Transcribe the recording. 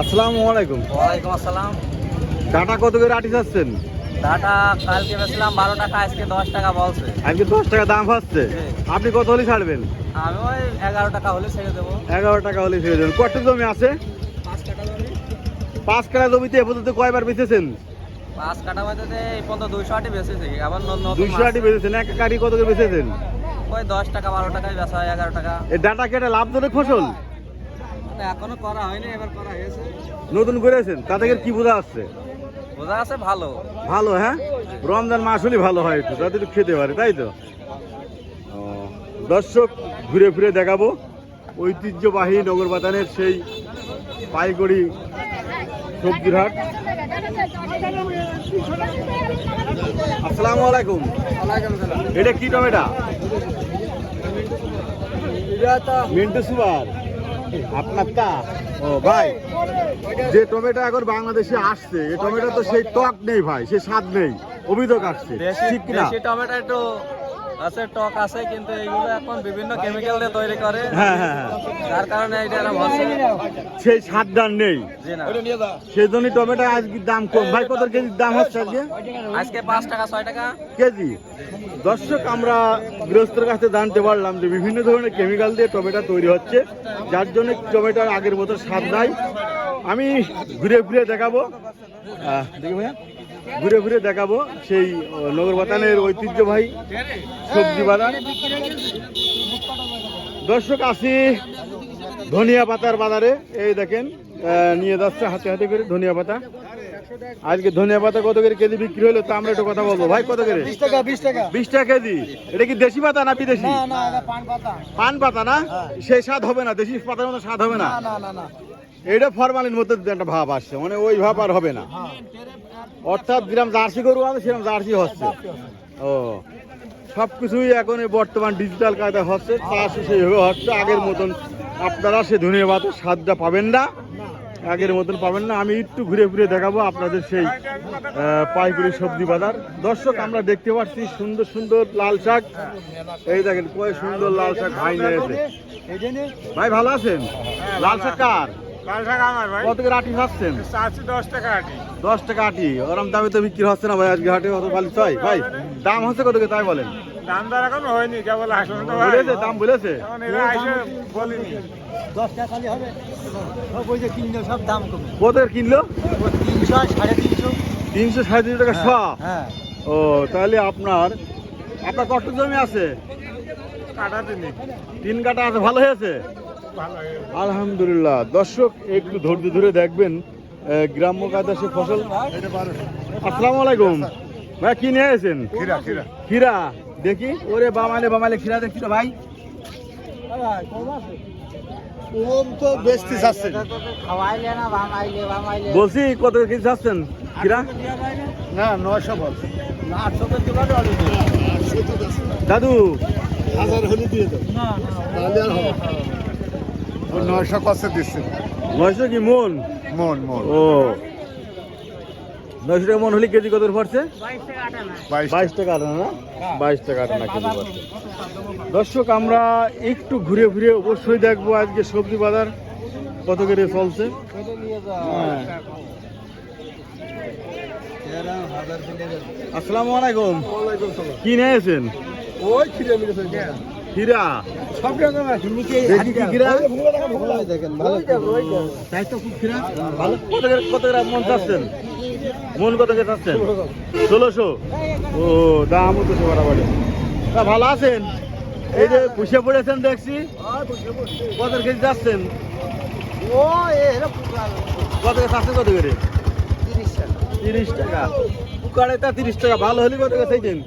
আসসালামু আলাইকুম। ওয়ালাইকুম আসসালাম। টাটা কত করে আটি চাচ্ছেন ডাটা কালকে বেছিলাম বারো টাকা আজকে দশ টাকা বলছে। আজকে দশ টাকা দাম হচ্ছে। আপনি কত হলে ছাড়বেন? আমি ওই এগারো টাকা হলে ছেড়ে দেবো। এগারো টাকা হলে ছেড়ে দেবেন। কত জমি আছে? পাঁচ কাটা জমিতে এ পর্যন্ত কয়বার বেঁচেছেন? পাঁচ কাটা বাজাতে এই পর্যন্ত দুইশো আটি বেশি আবার দুইশো। আটি বেঁচেছেন। এক কাটি কত করে বেঁচেছেন? ওই দশ টাকা বারো টাকায় বেচা হয় এগারো টাকা। এই ডাটা কেটে লাভজনক ফসল? এখনও করা হয়নি এবার করা হয়েছে। নতুন করেছেন? তা থেকে কি বোঝা আসছে? বোঝা আছে ভালো। ভালো হ্যাঁ? রমজান মাস হলে ভালো হয় একটু তাতে একটু খেতে পারে তাই তো? দর্শক ঘুরে ফিরে দেখাবো। ঐতিহ্যবাহী নগর বাতানের সেই পাইকড়ি সবজির হাট আসসালামু আলাইকুম। এটা কি টমেটা? মিন্টু সুপার আপনার তা ও ভাই যে টমেটো এখন বাংলাদেশে আসছে এই টমেটো তো সেই টক নেই ভাই সে স্বাদ নেই অভিযোগ আসছে ঠিক না টমেটো একটু আছে টক আছে কিন্তু এইগুলো এখন বিভিন্ন কেমিক্যাল দিয়ে তৈরি করে। হ্যাঁ হ্যাঁ হ্যাঁ। যার কারণে এটা এরকম হচ্ছে। সেই স্বাদদার নেই। সেই জন্যই টমেটো আজকে দাম কম। ভাই কত কেজির দাম হচ্ছে আজকে? আজকে পাঁচ টাকা ছয় টাকা। কেজি? দর্শক আমরা গৃহস্থের কাছে জানতে পারলাম যে বিভিন্ন ধরনের কেমিক্যাল দিয়ে টমেটো তৈরি হচ্ছে। যার জন্য টমেটোর আগের মতো স্বাদ নাই। আমি ঘুরে ঘুরে দেখাবো। দেখি ভাইয়া। ঘুরে ঘুরে দেখাবো সেই আহ, নগর বাতানের ঐতিহ্যবাহী সবজি বাজার। দর্শক আসি ধনিয়া পাতার বাজারে। এই দেখেন নিয়ে যাচ্ছে হাতে হাতে করে ধনিয়া পাতা। আজকে ধনিয়া পাতা কত করে কেজি বিক্রি হলো তা আমরা একটু কথা বলব। ভাই কত করে? বিশ টাকা বিশ টাকা। বিশ টাকা কেজি। এটা কি দেশি পাতা না বিদেশি? পান পাতা। পান পাতা না? সেই স্বাদ হবে না দেশি পাতার মতো স্বাদ হবে না না না না। এটা ফরমালিন মতো একটা ভাব আসছে মানে ওই ভাব আর হবে না। অর্থাৎ যেরকম জার্সি গরু আছে সেরকম জার্সি হচ্ছে। ও সব কিছুই এখন বর্তমান ডিজিটাল কায়দা হচ্ছে চাষ সেইভাবে হচ্ছে। আগের মতন আপনারা সে ধনিয়া পাতার স্বাদটা পাবেন না। আগের মতন পাবেন না। আমি একটু ঘুরে ঘুরে দেখাবো আপনাদের সেই পাইকারি সবজি বাজার। দর্শক, আমরা দেখতে পাচ্ছি সুন্দর সুন্দর লাল শাক। এই দেখেন, কয় সুন্দর লাল শাক ভাই নিয়েছে ভাই, ভালো আছেন? লাল শাক কার? কত করে আটি খাচ্ছেন চারশো দশ টাকা আটি। দশ টাকা আটি। ওরম দামে তো বিক্রি হচ্ছে না ভাই আজকে হাটে অত চাই। ভাই দাম হচ্ছে কত করে তাই বলেন? দাম দর এখন হয়নি কেবল আসুন তো ভাই। বলেছে দাম বলেছে। এখন এরা বলিনি। দশ টাকা খালি হবে। সব ওই যে কিনলো সব দাম কমে। কত কিনলো? তিনশো সাড়ে তিনশো। তিনশো সাড়ে তিনশো টাকা সব? হ্যাঁ। ও তাহলে আপনার আপনার কষ্ট জমি আছে? কাটা দিনি। তিন কাটা আছে ভালো হয়েছে? ভালো হয়ে। আলহামদুলিল্লাহ। দর্শক একটু ধৈর্য ধরে দেখবেন গ্রাম্য কায়দা সে ফসল। আসসালামু আলাইকুম। ভাই কি নিয়ে এসেছেন খিরা দেখি। ওরে বামালে বামালে খিরা দেখছি ভাই। বলছি কত কেজি চাচ্ছেন খিরা না নয়শো দাদু। হাজার হলে দিয়ে দাও না তাহলে আর হবে ও নয়শো কষ্ট দিচ্ছে নয়শো কি মন? মন মন। ও। নয়শো টাকা মন হলে কেজি কত পড়ছে? বাইশ বাইশ টাকা। আটা না? বাইশ টাকা আটা না কেজি পড়ছে। দর্শক আমরা একটু ঘুরে ঘুরে অবশ্যই দেখব আজকে সবজি বাজার কত করে চলছে। হ্যাঁ। আসসালামু আলাইকুম। কি নিয়েছেন ওই খিরে সব রকম আছে নিচে দেখি কি হীরা দেখেন ভালো। তাই তো খুব হীরা ভালো। কত মন চাচ্ছেন? মন কত করে চাচ্ছেন? ষোলোশো? ও দামও তো সবার বাড়ি তা ভালো আছেন? এই যে পুষে পড়েছেন দেখছি। কত কেজি যাচ্ছেন ও এরা কত করে চাচ্ছেন কত করে? তিরিশ টাকা। কুকারে তা তিরিশ টাকা। ভালো হলে কত করে চাইছেন